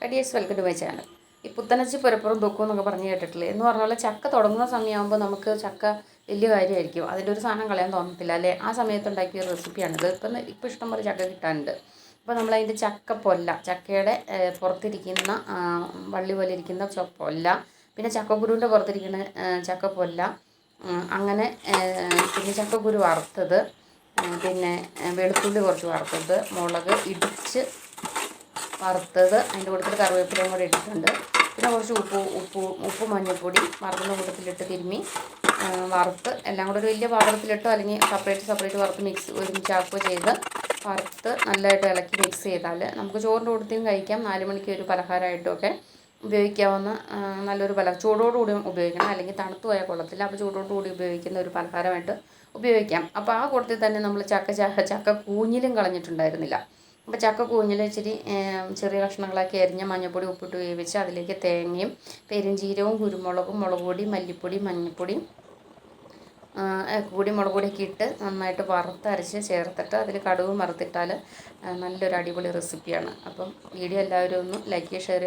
കടിയേഴ്സ് welcome to my channel ഈ പുത്തനച്ചി പുരപ്പുറം ദുഃഖം എന്നൊക്കെ പറഞ്ഞ് കേട്ടിട്ടില്ലേ? എന്ന് പറഞ്ഞ പോലെ ചക്ക തുടങ്ങുന്ന സമയമാകുമ്പോൾ നമുക്ക് ചക്ക വലിയ കാര്യമായിരിക്കും. അതിന്റെ ഒരു സാധനം കളയാൻ തോന്നത്തില്ല അല്ലേ? ആ സമയത്ത് ഉണ്ടാക്കിയ റെസിപ്പിയാണിത് ഇപ്പം ഇപ്പം ഇഷ്ടം പോലെ ചക്ക കിട്ടാനുണ്ട്. അപ്പോൾ നമ്മളതിന്റെ ചക്ക പൊല്ല ചക്കയുടെ പുറത്തിരിക്കുന്ന വള്ളി പോലെ ഇരിക്കുന്ന പൊല്ല പിന്നെ ചക്കക്കുരുവിന്റെ പുറത്തിരിക്കുന്ന ചക്ക പൊല്ല അങ്ങനെ പിന്നെ ചക്കക്കുരു വറുത്തത് പിന്നെ വെളുത്തുള്ളി കുറച്ച് വറുത്തത് മുളക് ഇടിച്ച് വറുത്തത് അതിന്റെ കൂട്ടത്തിൽ കറിവേപ്പിലയും കൂടി ഇട്ടിട്ടുണ്ട്. പിന്നെ കുറച്ച് ഉപ്പ് ഉപ്പ് ഉപ്പ് മഞ്ഞൾപ്പൊടി വറുത്തുന്ന കൂട്ടത്തിലിട്ട് തിരുമ്മി വറുത്ത് എല്ലാം കൂടെ ഒരു വലിയ പാത്രത്തിലിട്ടോ അല്ലെങ്കിൽ സെപ്പറേറ്റ് സെപ്പറേറ്റ് വറുത്ത് മിക്സ് ഒരുമിച്ചാക്കുകയോ ചെയ്ത് വറുത്ത് നല്ലതായിട്ട് ഇളക്കി മിക്സ് ചെയ്താൽ നമുക്ക് ചോറിന്റെ കൂട്ടത്തിലും കഴിക്കാം. നാല് മണിക്ക് ഒരു പലഹാരമായിട്ടൊക്കെ ഉപയോഗിക്കാവുന്ന നല്ലൊരു പല ചൂടോടുകൂടി ഉപയോഗിക്കണം. അല്ലെങ്കിൽ തണുത്തു പോയാൽ കൊള്ളത്തില്ല. അപ്പോൾ ചൂടോടുകൂടി ഉപയോഗിക്കുന്ന ഒരു പലഹാരമായിട്ട് ഉപയോഗിക്കാം. അപ്പോൾ ആ കൂട്ടത്തിൽ തന്നെ നമ്മൾ ചക്ക ചക്ക കൂഞ്ഞിലും കളഞ്ഞിട്ടുണ്ടായിരുന്നില്ല. അപ്പോൾ ചക്ക കൂഞ്ഞിൽ ഇച്ചിരി ചെറിയ കഷ്ണങ്ങളാക്കി അരിഞ്ഞ മഞ്ഞൾപ്പൊടി ഉപ്പിട്ട് വേവിച്ച് അതിലേക്ക് തേങ്ങയും പെരുംജീരകവും കുരുമുളകും മുളക് പൊടി മല്ലിപ്പൊടി മഞ്ഞൾപ്പൊടി കൂടി മുളക് പൊടിയൊക്കെ ഇട്ട് നന്നായിട്ട് വറുത്തരച്ച് ചേർത്തിട്ട് അതിൽ കടുവ് വറുത്തിട്ടാൽ നല്ലൊരു അടിപൊളി റെസിപ്പിയാണ് അപ്പം വീഡിയോ എല്ലാവരും ഒന്ന് ലൈക്ക് ഷെയർ